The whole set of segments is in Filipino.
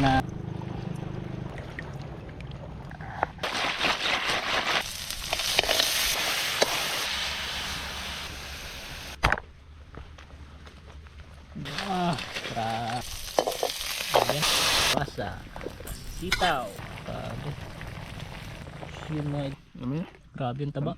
na Ah, tra. Ayan. Pasa. Sitaw. Grabe. Yun mga Ano? Grabe yung taba.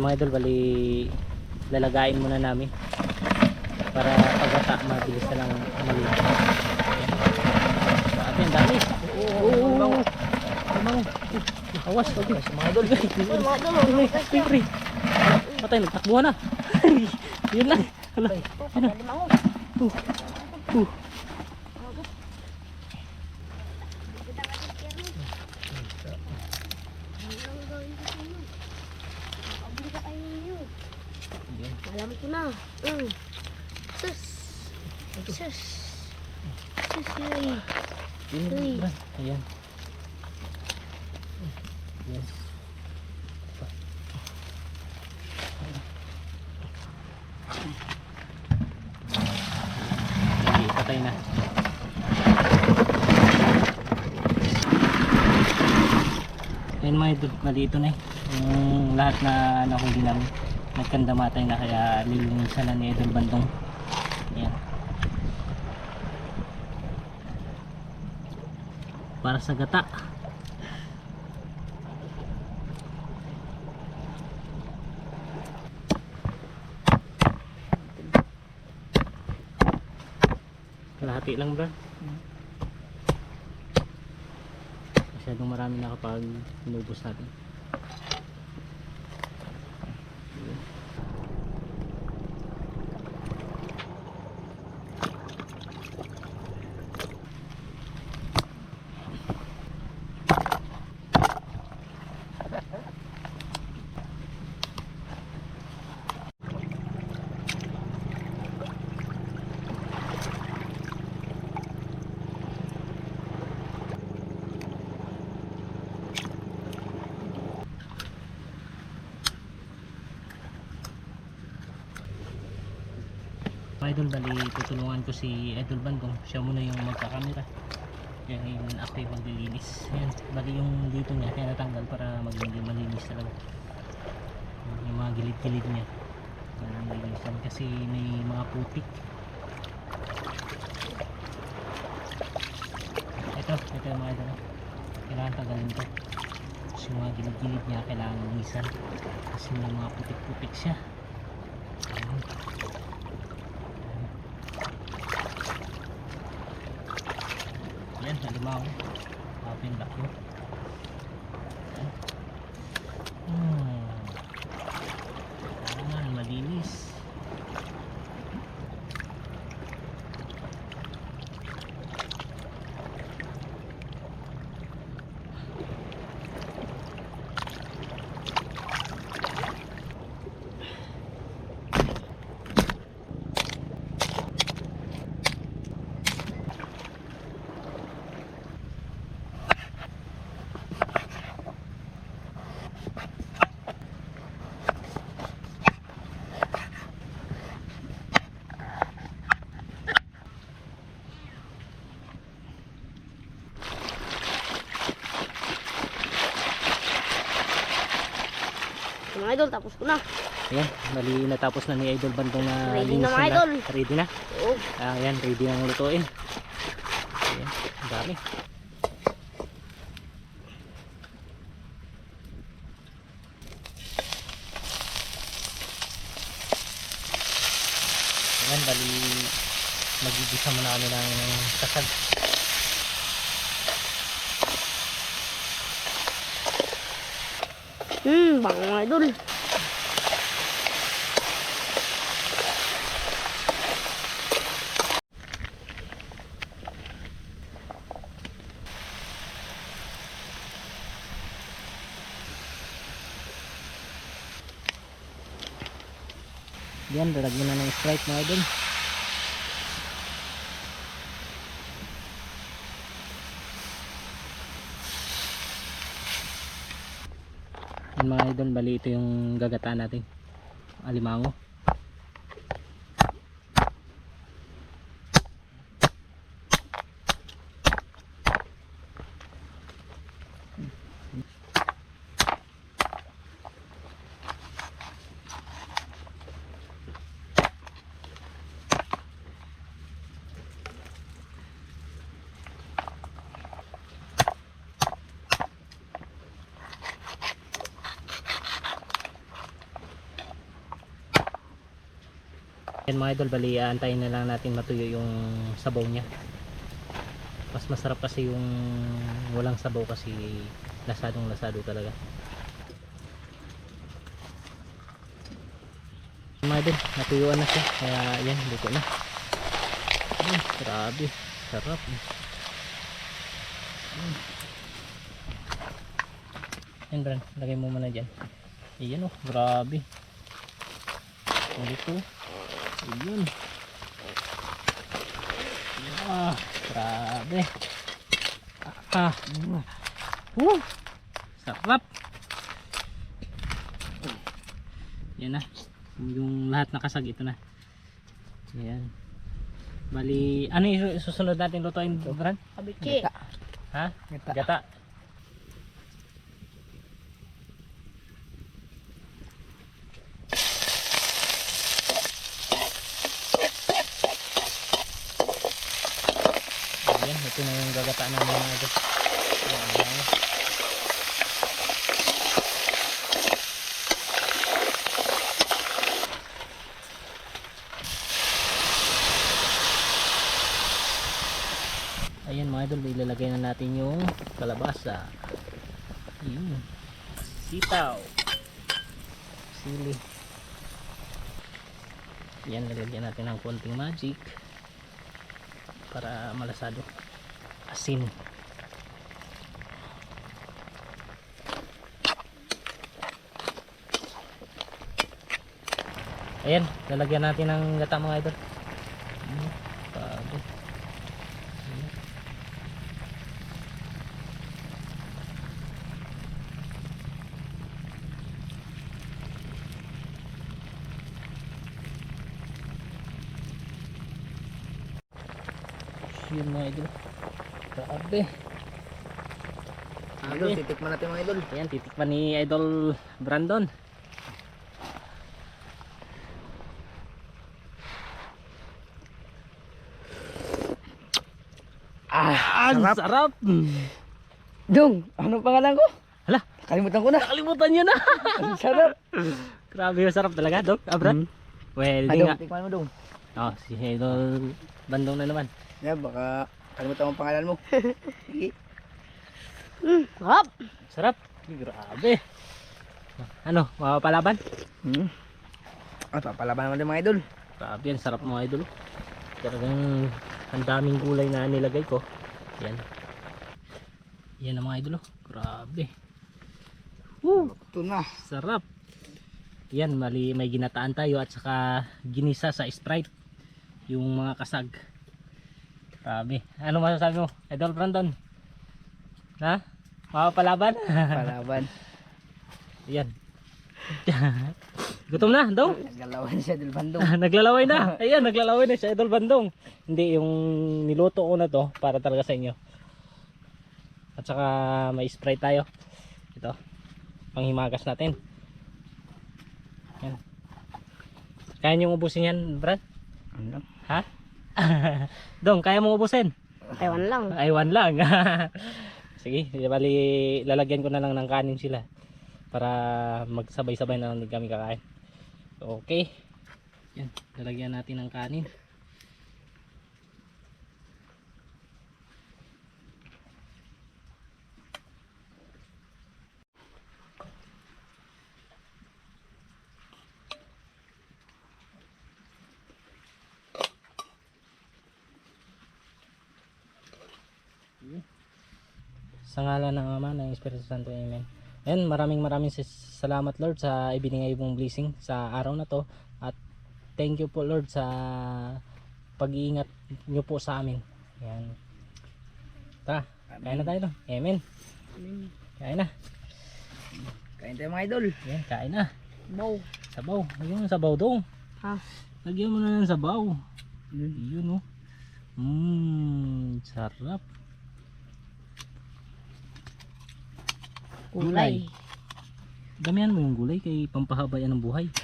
Mga idol, bali lalagain muna namin para pagkata mabilis na lang maliit. Grabe, ang dami. Oo, oo. Awas, okay. Mga idol, Mga idol, Pipri. Patay, nagtakbuhan na. Yun lang. Hala. Yun na. Uh. Uh. Alam ko na. Mm. Sus. Sus. Sus yun. Yun, Uy. Bran. Ayan. Ayan. Sige, patay na. Ayan mga idol, nandito na eh. Yung lahat na nahuli namin. Nagkandamatay na kaya nilinisan na ni Idol Bandong. Ayan. para sa gata kalahati lang bro masyadong marami na kapag inubos natin Mga idol, bali tutulungan ko si Idol Bandong. Siya muna yung magkakamera. Kaya ngayon ako yung maglilinis. Ayan, bali yung dito niya, kaya natanggal para maging malinis talaga. Yung mga gilid-gilid niya. Yan linisan kasi may mga putik. Ito, ito yung mga idol. Kailangan tanggalin to. Kasi yung mga gilid-gilid niya kailangan linisan. Kasi may mga putik-putik siya. Ayan. Yan, halimaw. yung laki. Hmm. Ayan, malinis. Mga idol, tapos ko na. Ayan, bali natapos na ni Idol Bandong na Ready na, mga idol. Ready na. Oo. Ah, ayan, ready nang lutuin. Ayan, ang dami. Ayan, bali magigisa muna kami ng kasag. Hmm, bango mga idol. Yan, lalagyan na ng Sprite mga idol. Yan mga idol, bali ito yung gagataan natin. Alimango. Mga idol, bali aantayin na lang natin matuyo yung sabaw niya. Mas masarap kasi yung walang sabaw kasi lasadong lasado talaga. Mga idol, natuyuan na siya. Kaya yan, luto na. Mm, grabe, sarap. Mm. Yan Bran, lagay mo muna dyan. Ayan oh, grabe. Ulit oh. Ayun. Ah, grabe. Ah, uh, sarap. Yan na. Yung lahat nakasag ito na. Yan. Bali, ano yung susunod natin lutuin, Bran? Kabiki. Ha? Gata. Ayan, ito na yung gagataan namin mga ito. Ayan. Mga idol, ilalagay na natin yung kalabasa. Yun. Sitaw. Sili. Yan, nilagyan natin ng konting magic para malasado. Asin. Ayan, lalagyan natin ng gata mga idol. Hmm, bago. Ayan. Yun mga idol. Grabe. Idol, titikman natin mga idol. Ayan, titikman ni Idol Brandon. Ah, sarap. sarap! Dong, ano pangalan ko? Hala, Kalimutan ko na. nakalimutan nyo na! Ang sarap. Grabe yung sarap talaga, Dok. Ah, Brad? Mm. Well, Ah, di Dong, nga. tikman mo dong. Oh, si Idol Bandong na naman. Yeah, baka kalimutan mo ang pangalan mo. Sige. Hmm, sarap. Sarap. Grabe. Ano, mapapalaban? Hmm. At papalaban naman din mga idol. Grabe yan, sarap mga idol. Talagang ang daming gulay na nilagay ko. Yan. Yan ang mga idol. oh. Grabe. Woo, Ito na. sarap. Yan, mali may ginataan tayo at saka ginisa sa Sprite. Yung mga kasag. Grabe. Ano masasabi mo? Idol Brandon? Ha? Mapapalaban? Palaban. Yan. Gutom na, daw. Nagalawan siya del bandong. naglalaway na. Ayan, naglalaway na si Idol Bandong. Hindi, yung niluto ko na to para talaga sa inyo. At saka may Sprite tayo. Ito. Panghimagas natin. Yan. Kaya nyo ubusin yan, Brad? Ano? Ha? Dong, kaya mo ubusin? Ewan lang. Aywan lang. Sige, bali lalagyan ko na lang ng kanin sila para magsabay-sabay na lang kami kakain. Okay. Yan, lalagyan natin ng kanin. Sa ngalan ng Ama, ng Espiritu Santo, Amen. Ayan, maraming maraming salamat Lord sa ibinigay mong blessing sa araw na to. At thank you po Lord sa pag-iingat nyo po sa amin. Ayan. Tara, kain na tayo. no? Amen. Kain na. Kain tayo mga idol. Ayan, kain na. Bow. Sabaw. Lagyan mo ng sabaw dong. Ha? Lagyan mo na ng sabaw. Hmm. Yun oh. Mmm, sarap. Kulay. Damihan mo yung gulay kay pampahaba yan ng buhay.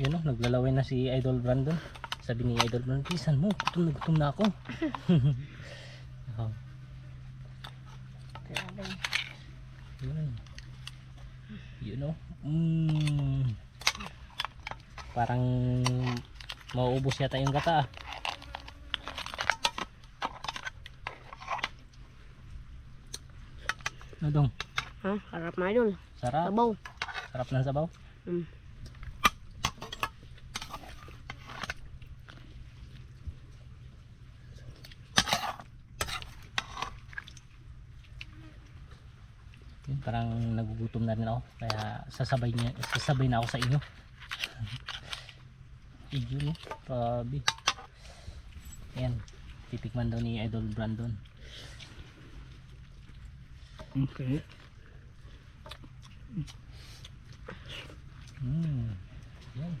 Yun o, naglalaway na si Idol Brandon. Sabi ni Idol Brandon, pisan mo, gutom na gutom na ako. Oh, Grabe. yun. Yun o. Mm. Parang mauubos yata yung gata ah. Ano dong? Ha? Sarap mga idol. Sarap. Sabaw. Sarap ng sabaw. Hmm. Yun, parang nagugutom na rin ako. Kaya sasabay, niya, sasabay na ako sa inyo. Yun, oh. grabe. Ayan, titikman daw ni Idol Brandon. Okay. Hmm. Yan.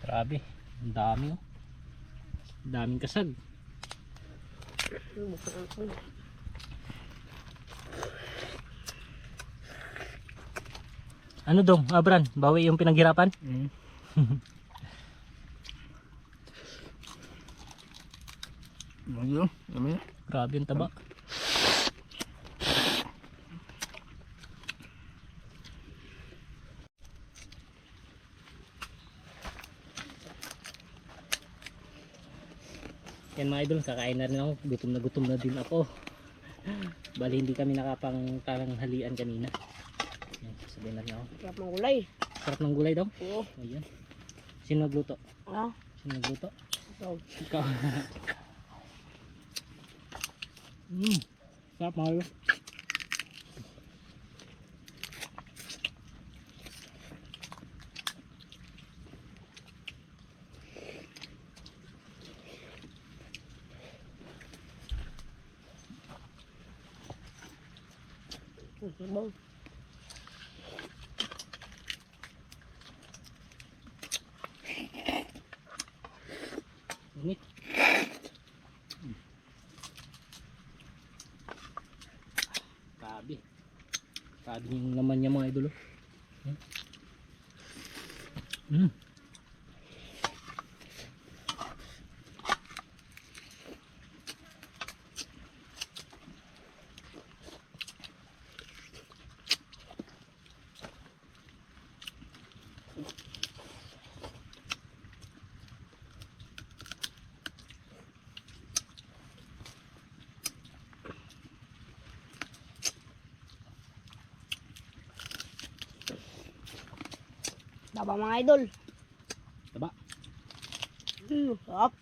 Grabe. Ang dami oh. Ang daming kasag. Ano dong, Abran? Bawi yung pinaghirapan? Hmm. Idol. Dami na. Grabe yung taba. Yan mga idol, kakain na rin ako. Gutom na gutom na din ako. Bali hindi kami nakapang halian kanina. Yan, sabihin na rin ako. Sarap ng kulay. Sarap ng gulay daw. Oo. Ayan. Sino nagluto? Ah. Sino nagluto? Ikaw. Ikaw. mm. Sarap mga idol. Sabaw. Init. Grabe. Grabe yung laman niya mga idolo. Hmm. Mm. Taba mga idol. Taba. Hmm, sarap.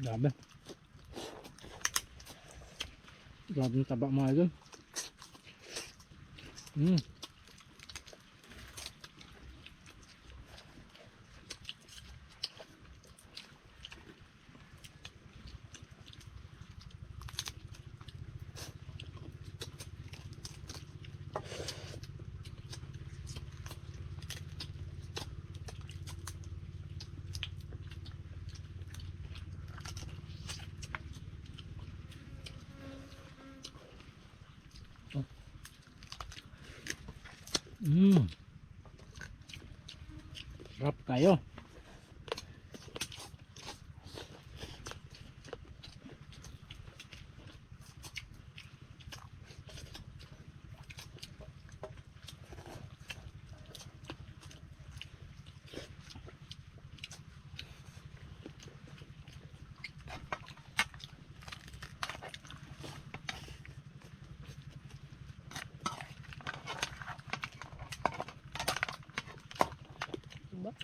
Grabe. Grabe yung taba mga idol. Mm. Mm. Sarap kayo. Diba?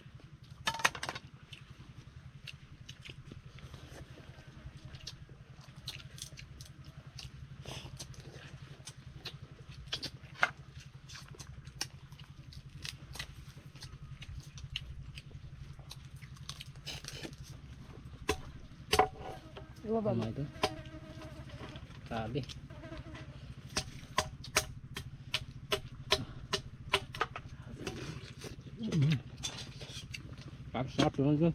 Diba ba? Mga idol. Grabe. Sarap sarap mga idol.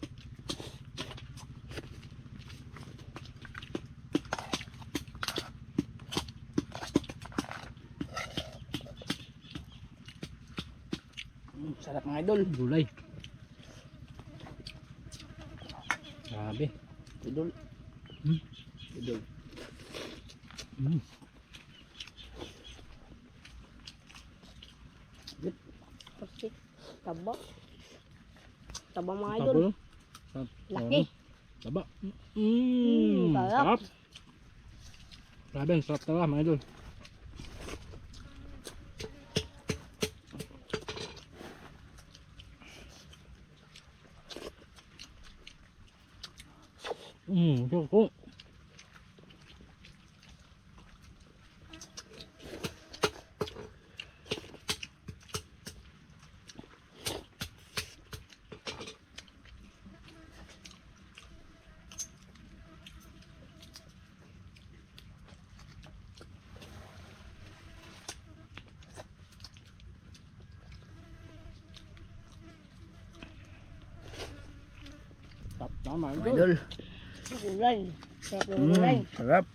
Mm, Sarap mga idol. Gulay. Grabe. Idol. Hmm. Idol. Mm. Kasi, taba. Taba mga Taba idol. yun. Sarap. Laki. Taba. Mm, Mm, sarap. sarap. Grabe, ang sarap talaga mga idol. Mm, ko. Sarap tama Mga idol. Gulay. Sarap ng gulay. Mm, sarap.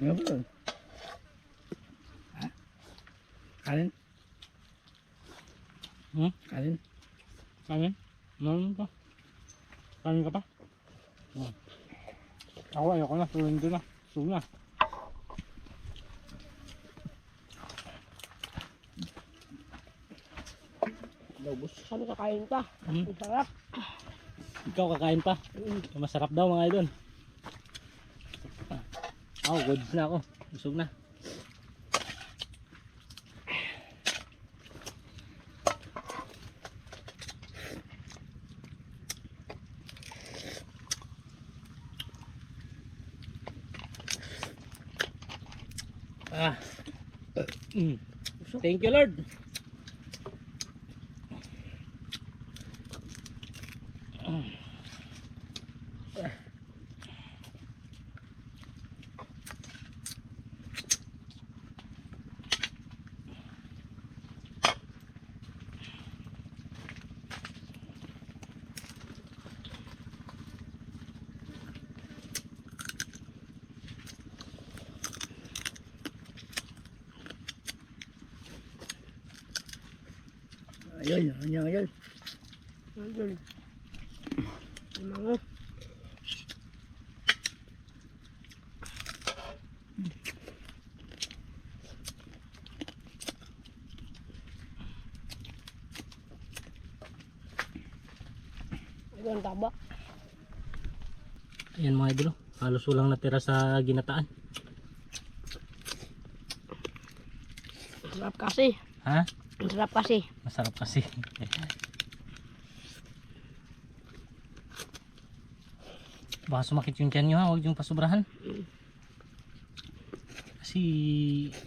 Ano ba yun? Ha? Kanin? Hmm? Kanin? Kanin? Meron pa. Kanin ka pa? Hmm. Ako ayoko na. Doon na. Na. Lobos. Sabi kakain ka. Hmm. Ang sarap. Ikaw kakain pa. Masarap daw mga idol. Oh, good na ako. Busog na. Ah. Mm. Thank you Lord. Ayun, ayun, ayun. Ayun. Mango. Ayun, taba. Ayan mga idol. oh. Halos walang natira sa ginataan. Ang sarap kasi. Ha? Ang sarap kasi. Masarap kasi. Baka sumakit yung tiyan nyo ha, huwag yung pasubrahan. Kasi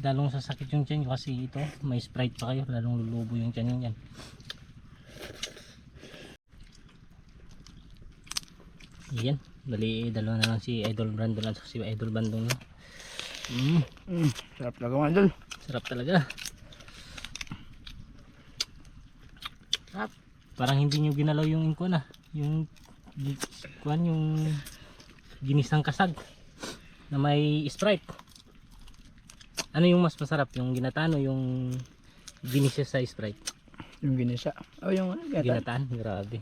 dalong sasakit yung tiyan nyo kasi ito, may sprite pa kayo, lalong lulubo yung tiyan nyo yan. Yan, bali dalawa na lang si Idol Brandon at si Idol Bandong. Mm, Mm, sarap talaga mga idol. sarap talaga. Sarap. Parang hindi nyo ginalaw yung inko na. Yung kuan yung ginisang kasag na may sprite. Ano yung mas masarap? Yung ginataan o yung ginisya sa sprite? Yung ginisa. Oh, yung ano, gata. Ginataan? Grabe.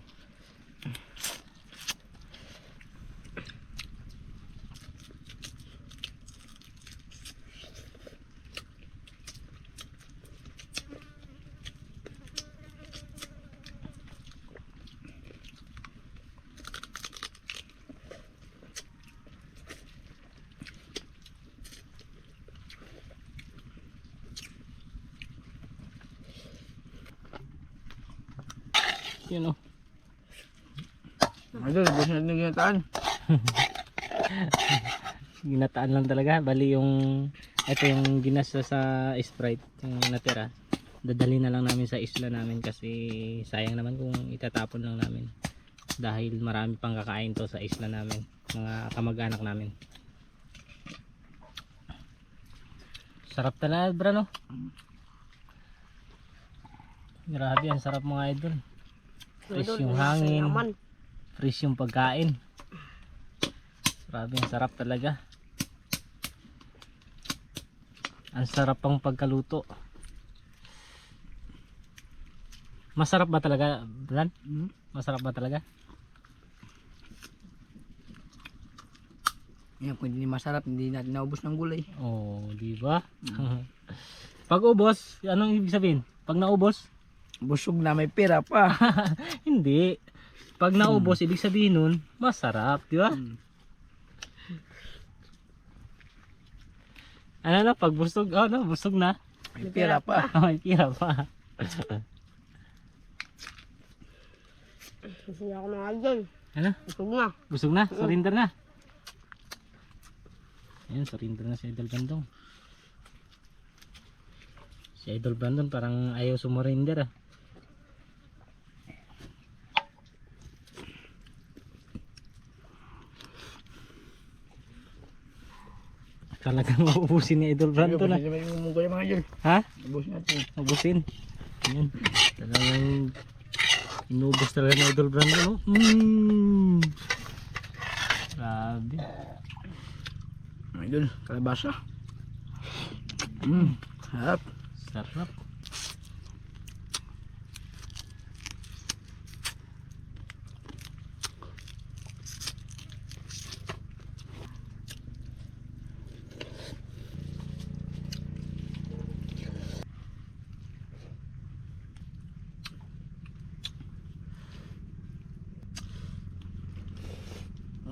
Yun o. Mga idol, ubos natin yung ginataan. Ginataan lang talaga. Bali yung ito yung ginasa sa Sprite yung natira. Dadali na lang namin sa isla namin kasi sayang naman kung itatapon lang namin. Dahil marami pang kakain to sa isla namin. Mga kamag-anak namin. Sarap talaga bro no? Grabe ang sarap mga idol. Fresh yung hangin. Fresh yung pagkain. Grabe ang sarap talaga. Ang sarap pang pagkaluto. Masarap ba talaga, Bran? Mm. Masarap ba talaga? Yan, kung hindi masarap, hindi natin naubos ng gulay. Oh, di ba? Pag ubos, anong ibig sabihin? Pag naubos? Busog na may pera pa. Hindi. Pag naubos, ibig sabihin nun, masarap, di ba? Mm. Ano na, pag busog, oh no, busog na. May pera pa. May pira pa. Gusto niya ako ng idol. Ano? Gusto na. Busog na, surrender na. Ayan, surrender na si Idol Bandong. Si Idol Bandong parang ayaw sumurrender ah. Talagang maubusin ni Idol mga idol. Ha? Ubus natin. Ubusin. Ayan. Talagang inubos talaga ni Idol Brandon oh. Mm. Grabe. Idol, kalabasa. Mm, harap. Sarap.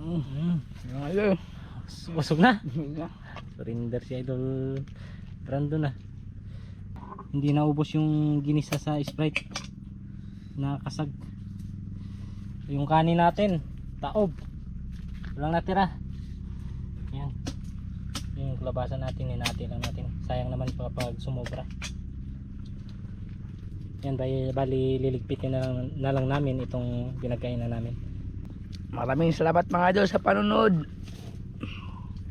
Mm. Yung idol. Busog na. Surrender si Idol Brandon na. Hindi naubos yung ginisa sa Sprite. Nakasag. Yung kanin natin, taob. Walang natira. Yan. Yung kulabasan natin, ninati lang natin. Sayang naman pa pag sumobra. Yan, bali, bali liligpitin na lang, na lang namin itong pinagkainan namin. Maraming salamat mga idol sa panunod.